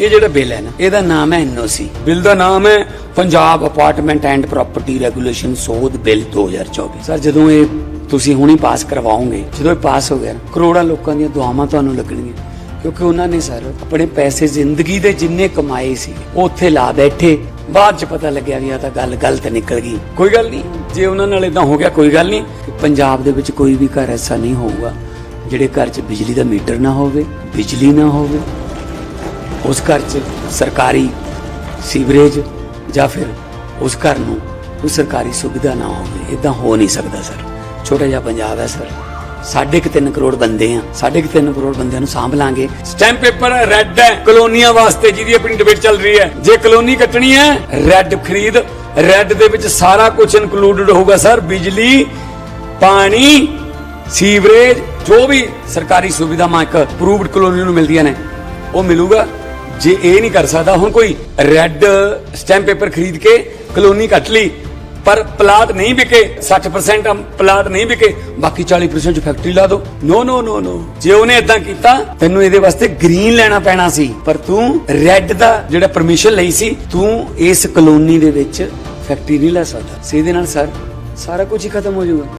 ਇਹ ਜਿਹੜਾ ਬਿੱਲ ਹੈ ਨਾ, ਇਹਦਾ ਨਾਮ ਹੈ ਐਨਓਸੀ। ਬਿੱਲ ਦਾ ਨਾਮ ਹੈ Punjab apartment and property regulation ਸੋਧ ਬਿੱਲ 2024 ਸਰ ਜਦੋਂ ਇਹ ਤੁਸੀਂ ਹੁਣੀ ਪਾਸ ਕਰਵਾਓਗੇ, ਜਦੋਂ ਇਹ ਪਾਸ ਹੋ ਗਿਆ ਕਰੋੜਾਂ ਲੋਕਾਂ ਦੀਆਂ ਦੁਆਵਾਂ ਤੁਹਾਨੂੰ ਲੱਗਣਗੀਆਂ। ਕਿਉਂਕਿ ਉਹਨਾਂ ਨੇ ਸਰ ਆਪਣੇ ਪੈਸੇ ਜ਼ਿੰਦਗੀ ਦੇ ਜਿੰਨੇ ਕਮਾਏ ਸੀ, ਉਹ ਉੱਥੇ ਲਾ ਬੈਠੇ। ਬਾਅਦ ਚ ਪਤਾ ਲੱਗਿਆ ਵੀ ਆ ਤਾਂ ਗੱਲ ਗਲਤ ਨਿਕਲ ਗਈ। ਕੋਈ ਗੱਲ ਨਹੀਂ, ਜੇ ਉਹਨਾਂ ਨਾਲ ਇਦਾਂ ਹੋ ਗਿਆ, ਕੋਈ ਗੱਲ ਨਹੀਂ। ਪੰਜਾਬ ਦੇ ਵਿੱਚ ਕੋਈ ਵੀ ਘਰ ਐਸਾ ਨਹੀਂ ਹੋਊਗਾ, ਜਿਹੜੇ ਘਰ 'ਚ ਬਿਜਲੀ ਦਾ ਮੀਟਰ ਨਾ ਹੋਵੇ, ਬਿਜਲੀ ਨਾ ਹੋਵੇ ਉਸ ਘਰ 'ਚ ਸਰਕਾਰੀ ਸੀਵਰੇਜ ਜਾਂ ਫਿਰ ਉਸ ਘਰ ਨੂੰ ਕੋਈ ਸਰਕਾਰੀ ਸੁਵਿਧਾ ਨਾ ਹੋਵੇ। ਇਦਾਂ ਹੋ ਨਹੀਂ ਸਕਦਾ, ਸਰ। ਛੋਟਾ ਜਿਹਾ ਪੰਜਾਬ ਹੈ, ਸਰ। ਸਾਢੇ ਕੁ ਤਿੰਨ ਕਰੋੜ ਬੰਦੇ ਆ। ਸਾਢੇ ਕੁ ਤਿੰਨ ਕਰੋੜ ਬੰਦਿਆਂ ਨੂੰ ਸਾਂਭ ਲਾਂਗੇ। ਸਟੈਂਪ ਪੇਪਰ ਰੈੱਡ ਹੈ ਕਲੋਨੀਆਂ ਵਾਸਤੇ ਜਿਹਦੀ ਆਪਣੀ ਡਿਬੇਟ ਚੱਲ ਰਹੀ ਹੈ। ਜੇ ਕਲੋਨੀ ਕੱਟਣੀ ਹੈ ਰੈੱਡ ਖਰੀਦ। ਰੈੱਡ ਦੇ ਵਿੱਚ ਸਾਰਾ ਕੁਝ ਇਨਕਲੂਡਡ ਹੋਊਗਾ, ਸਰ। ਬਿਜਲੀ, ਪਾਣੀ, ਸੀਵਰੇਜ, ਜੋ ਵੀ ਸਰਕਾਰੀ ਸੁਵਿਧਾਵਾਂ ਇੱਕ ਅਪਰੂਵਡ ਕਲੋਨੀ ਨੂੰ ਮਿਲਦੀਆਂ ਨੇ, ਉਹ ਮਿਲੂਗਾ। ਜੇ ਇਹ ਨਹੀਂ ਕਰ ਸਕਦਾ, ਹੁਣ ਕੋਈ ਰੈੱਡ ਸਟੈਂਪ ਪੇਪਰ ਖਰੀਦ ਕੇ ਕਲੋਨੀ ਕੱਟ ਲਈ, ਪਰ ਪਲਾਟ ਨਹੀਂ ਵਿਕੇ 60% ਪਲਾਟ ਨਹੀਂ ਵਿਕੇ, ਬਾਕੀ 40% ਚ ਫੈਕਟਰੀ ਲਾ ਦੋ। ਨੋ ਨੋ ਨੋ ਨੋ ਜੇ ਉਹਨੇ ਇਦਾਂ ਕੀਤਾ, ਤੈਨੂੰ ਇਹਦੇ ਵਾਸਤੇ ਗ੍ਰੀਨ ਲੈਣਾ ਪੈਣਾ ਸੀ, ਪਰ ਤੂੰ ਰੈੱਡ ਦਾ ਜਿਹੜਾ ਪਰਮਿਸ਼ਨ ਲਈ ਸੀ, ਤੂੰ ਇਸ ਕਲੋਨੀ ਦੇ ਵਿੱਚ ਫੈਕਟਰੀ ਨਹੀਂ ਲਾ ਸਕਦਾ। ਸੇ ਦੇ ਨਾਲ ਸਰ, ਸਾਰਾ ਕੁਝ ਹੀ ਖਤਮ ਹੋ ਜਾਊਗਾ।